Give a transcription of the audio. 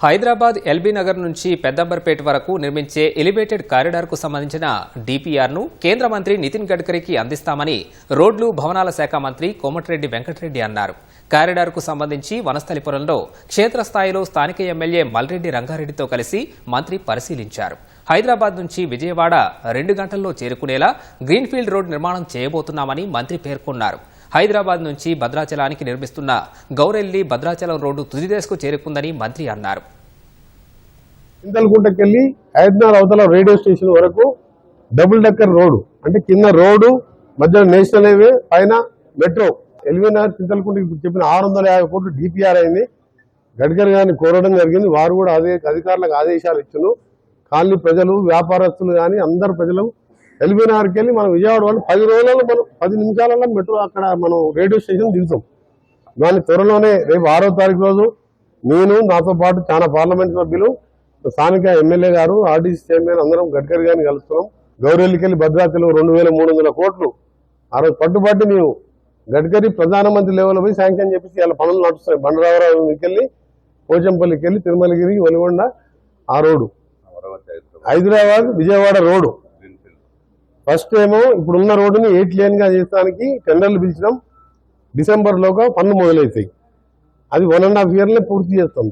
Hyderabad LB Nagar నుంచి పెద్దంబర్పేట వరకు నిర్మించే ఎలివేటెడ్ కారిడార్కు సంబంధించిన డీపీఆర్ను కేంద్ర మంత్రి నితిన్ గడ్కరీకి అందిస్తామని రోడ్లు భవనాల శాఖ మంత్రి కోమటిరెడ్డి వెంకటరెడ్డి అన్నారు. కారిడార్కు సంబంధించి వనస్థలిపురంలో క్షేత్రస్థాయిలో స్థానిక ఎమ్మెల్యే మల్రెడ్డి రంగారెడ్డితో కలిసి మంత్రి పరిశీలించారు. హైదరాబాద్ నుంచి విజయవాడ రెండు గంటల్లో చేరుకునేలా గ్రీన్ఫీల్డ్ రోడ్ నిర్మాణం చేయబోతున్నామని మంత్రి పేర్కొన్నారు. హైదరాబాద్ నుంచి భద్రాచలానికి నిర్మిస్తున్న గౌరెల్లి భద్రాచలం రోడ్డు తుదిదేశకు చేరుకుందని మంత్రి అన్నారు. చింతలకుంటకెళ్ళి హైదరాబాద్ అవతల రేడియో స్టేషన్ వరకు డబుల్ డెక్కర్ రోడ్డు అంటే కింద రోడ్డు మధ్యలో నేషనల్ హైవే పైన మెట్రో. ఎల్వీనగర్ చింతలకుంట చెప్పిన ఆరు వందల యాభై కోట్లు డిపిఆర్ అయింది. గడ్కరీ గారిని కోరడం జరిగింది. వారు కూడా అదే అధికారులకు ఆదేశాలు ఇచ్చును. కాలనీ ప్రజలు వ్యాపారస్తులు కానీ అందరు ప్రజలు ఎల్బీనగర్కి వెళ్ళి మనం విజయవాడ వాళ్ళు పది రోజులలో మనం పది నిమిషాలలో మెట్రో అక్కడ మనం రేడియో స్టేషన్ దిగుతాం. దాని త్వరలోనే రేపు ఆరో తారీఖు రోజు నేను నాతో పాటు చాలా పార్లమెంట్ సభ్యులు స్థానిక ఎమ్మెల్యే గారు ఆర్డీసీ చైర్మన్ అందరం గడ్కరీ గారిని కలుస్తున్నాం. గౌరెల్లికెళ్ళి భద్రాచలం రెండు వేల మూడు వందల కోట్లు. ఆ రోజు పట్టుబట్టి మేము గడ్కరీ ప్రధానమంత్రి లెవెల్ పోయి శాంక్షన్ చెప్పేసి ఇలా పనులు నడుస్తున్నాయి. బండరావరావు వెళ్ళి పోచంపల్లికి వెళ్ళి తిరుమలగిరి ఒలిగొండ ఆ road. Hyderabad Vijayawada road. First ఏమో ఇప్పుడున్న రోడ్డుని ఎయిట్ లేన్గా చేయడానికి టెండర్లు పిలిచినాం. డిసెంబర్లోగా పన్ను పనులు మొదలవుతాయి అది వన్ అండ్ హాఫ్ ఇయర్లో పూర్తి చేస్తాం.